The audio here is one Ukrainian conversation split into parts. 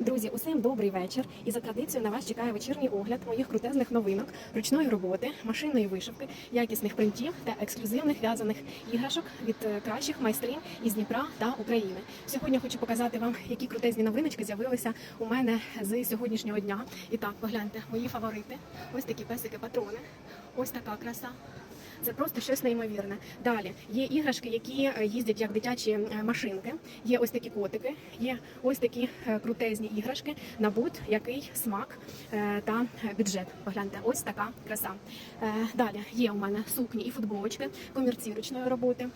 Друзі, усім добрий вечір. І за традицією на вас чекає вечірній огляд моїх крутезних новинок, ручної роботи, машинної вишивки, якісних принтів та ексклюзивних в'язаних іграшок від е, кращих майстрів із Дніпра та України. Сьогодні хочу показати вам, які крутезні новиночки з'явилися у мене з сьогоднішнього дня. І так, погляньте, мої фаворити. Ось такі песики-патрони. Ось така краса. Це просто щось неймовірне. Далі є іграшки, які е, їздять як дитячі е, машинки. Є ось такі котики, є ось такі е, крутезні іграшки на будь-який смак та бюджет. Погляньте, ось така краса. Далі є у мене сукні і футболочки, комірці ручної роботи,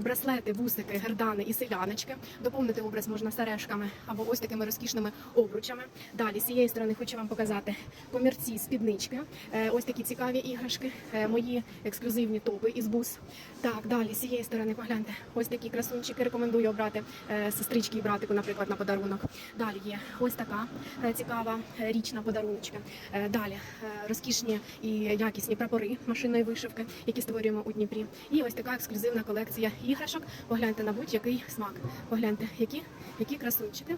браслети, вусики, гердани і селяночки. Доповнити образ можна сережками або ось такими розкішними обручами. Далі з цієї сторони хочу вам показати комірці, спіднички. Ось такі цікаві іграшки, мої ексклюзивні топи із бус. Так, далі з цієї сторони погляньте. Ось такі красунчики рекомендую обрати е, сестрички і братику, наприклад, на подарунок. Далі є ось така е, цікава е, річ на подаруночки. Е, Далі розкішні і якісні прапори машинної вишивки, які створюємо у Дніпрі. І ось така ексклюзивна колекція іграшок. Погляньте на будь-який смак. Погляньте, які, які красунчики.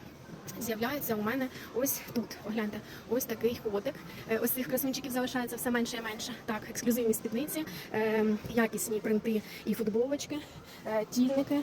З'являється у мене ось тут. Погляньте, ось такий котик. Е, Ось цих красунчиків залишається все менше і менше. Так, ексклюзивні спідниці, е, якісні принти і футболочки, е, тільники.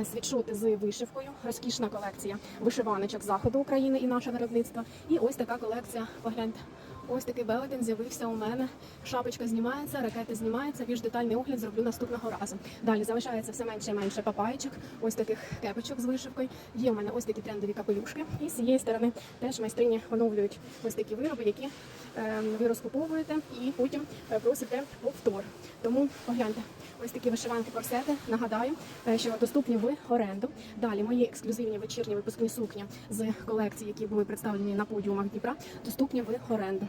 е, Світшоти з вишивкою, розкішна колекція вишиваночок заходу України і наше виробництво. І ось така колекція. Погляньте, ось такий велетень з'явився у мене. Шапочка знімається, ракети знімаються. Більш детальний огляд зроблю наступного разу. Далі залишається все менше і менше папайчик, ось таких кепочок з вишивкою. Є у мене ось такі трендові капелюшки. І з цієї сторони теж майстрині оновлюють ось такі вироби, які е, ви розкуповуєте і потім е, просите повтор. Тому погляньте, ось такі вишиванки корсети. Нагадаю, е, що доступні в оренду. Далі мої ексклюзивні вечірні випускні сукні з колекції, які були представлені на подіумах Дніпра, доступні в оренду.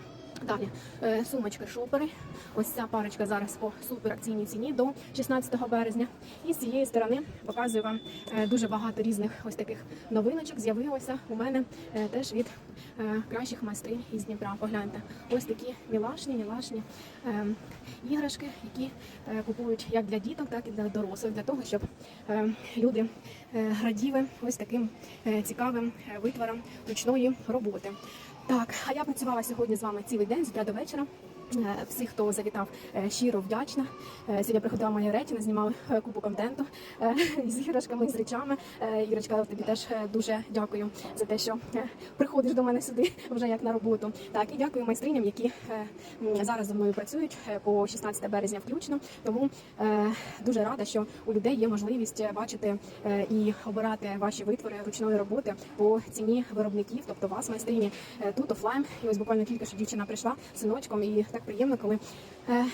Далі е, сумочки шопери. Ось ця парочка зараз по суперакційній ціні до 16 березня. І з цієї сторони показую вам е, дуже багато різних ось таких новиночок. З'явилося у мене е, теж від кращих майстрів із Дніпра. Погляньте, ось такі мілашні, мілашні е, іграшки, які купують як для діток, так і для дорослих, для того, щоб е, люди раділи ось таким цікавим витвором ручної роботи. Так, а я працювала сьогодні з вами цілий день з утра до вечора. Е, Всіх, хто завітав, е, щиро вдячна. Е, Сьогодні приходила моя речі, знімали е, купу контенту з іграшками, з речами. Ірочка, тобі теж дуже дякую за те, що приходиш до мене сюди вже як на роботу. Так, і дякую майстриням, які зараз зі мною працюють по 16 березня включно. Тому дуже рада, що у людей є можливість бачити і обирати ваші витвори ручної роботи по ціні виробників, тобто вас, майстрині, тут офлайн. І ось буквально тільки що дівчина прийшла синочком, і так приємно, коли е,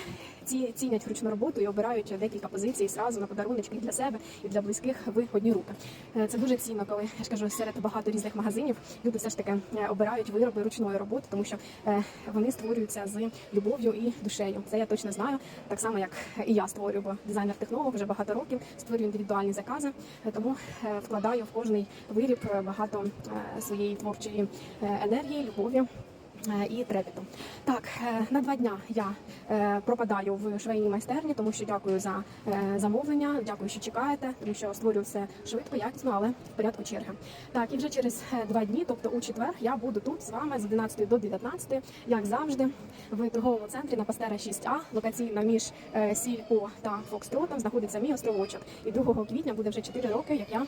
ці цінять ручну роботу і обирають декілька позицій зразу на подаруночки для себе і для близьких в одні руки. Е, Це дуже цінно, коли я ж кажу, серед багато різних магазинів люди все ж таки е, обирають вироби ручної роботи, тому що е, вони створюються з любов'ю і душею. Це я точно знаю, так само як і я створюю, бо дизайнер-технолог вже багато років створюю індивідуальні закази, е, тому е, вкладаю в кожний виріб е, багато е, своєї творчої енергії, любові. Е, І трепету. Так, е, на два дня я е, пропадаю в швейній майстерні, тому що дякую за замовлення, дякую, що чекаєте, тому що створюю все швидко, якісно, але в порядку черги. Так, і вже через два дні, тобто у четвер, я буду тут з вами з 11 до 19, як завжди, в торговому центрі на Пастера 6А, локаційно між Сільпо та Фокстротом знаходиться мій островочок. І 2 квітня буде вже 4 роки, як я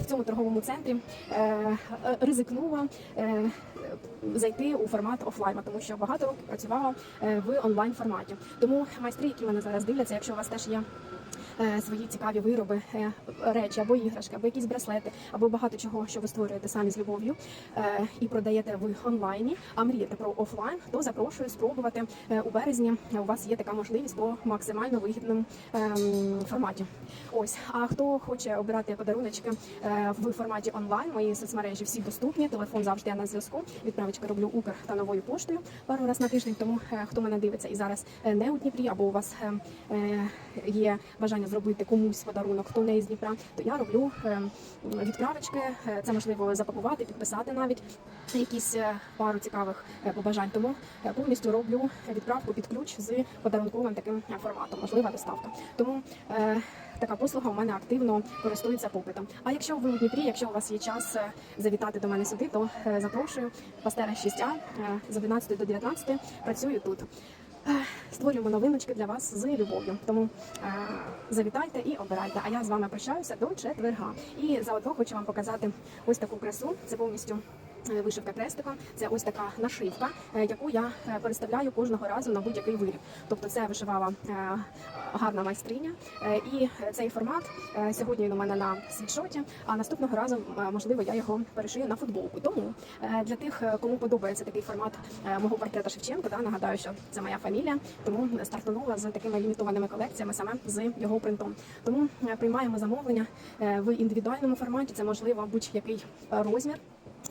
в цьому торговому центрі ризикнула е, у формат офлайну, тому що багато років працювала е, в онлайн форматі. Тому майстри, які мене зараз дивляться, якщо у вас теж є. Е, Свої цікаві вироби, е, речі або іграшки, або якісь браслети, або багато чого, що ви створюєте самі з любов'ю е, і продаєте в онлайні, а мрієте про офлайн, то запрошую спробувати у березні. У вас є така можливість по максимально вигідному ем, форматі. Ось, а хто хоче обирати подаруночки в форматі онлайн, мої соцмережі всі доступні. Телефон завжди я на зв'язку. Відправочки роблю Укр та новою поштою пару раз на тиждень. Тому хто мене дивиться і зараз не у Дніпрі, або у вас е, е, є бажання зробити комусь подарунок, хто не із Дніпра, то я роблю е, відправочки. Е, Це можливо запакувати, підписати навіть якісь е, пару цікавих побажань. Тому повністю роблю відправку під ключ з подарунковим таким форматом, можлива доставка. Тому така послуга у мене активно користується попитом. А якщо ви у Дніпрі, якщо у вас є час завітати до мене сюди, то запрошую пастера 6А е, з 11 до 19 працюю тут. Створюємо новиночки для вас з любов'ю. Тому е, завітайте і обирайте. А я з вами прощаюся до четверга. І заодно хочу вам показати ось таку красу. Це повністю вишивка крестиком. Це ось така нашивка, е, яку я е, переставляю кожного разу на будь-який виріб. Тобто це вишивала е, гарна майстриня. Е, І цей формат е, сьогодні він у мене на світшоті, а наступного разу, е, можливо, я його перешию на футболку. Тому е, для тих, е, кому подобається такий формат е, мого портрета Шевченко, да, нагадаю, що це моя фамілія, тому стартанула з такими лімітованими колекціями саме з його принтом. Тому е, приймаємо замовлення е, в індивідуальному форматі. Це можливо будь-який е, розмір.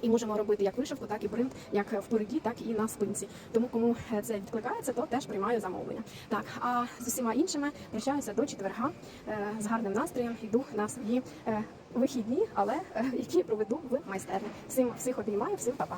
І можемо робити як вишивку, так і принт, як впереді, так і на спинці. Тому кому е, це відкликається, то теж приймаю замовлення. Так, а з усіма іншими прощаюся до четверга е, з гарним настроєм. Йду на свої е, вихідні, але які проведу в майстерні. Всім всіх обіймаю, всім па-па.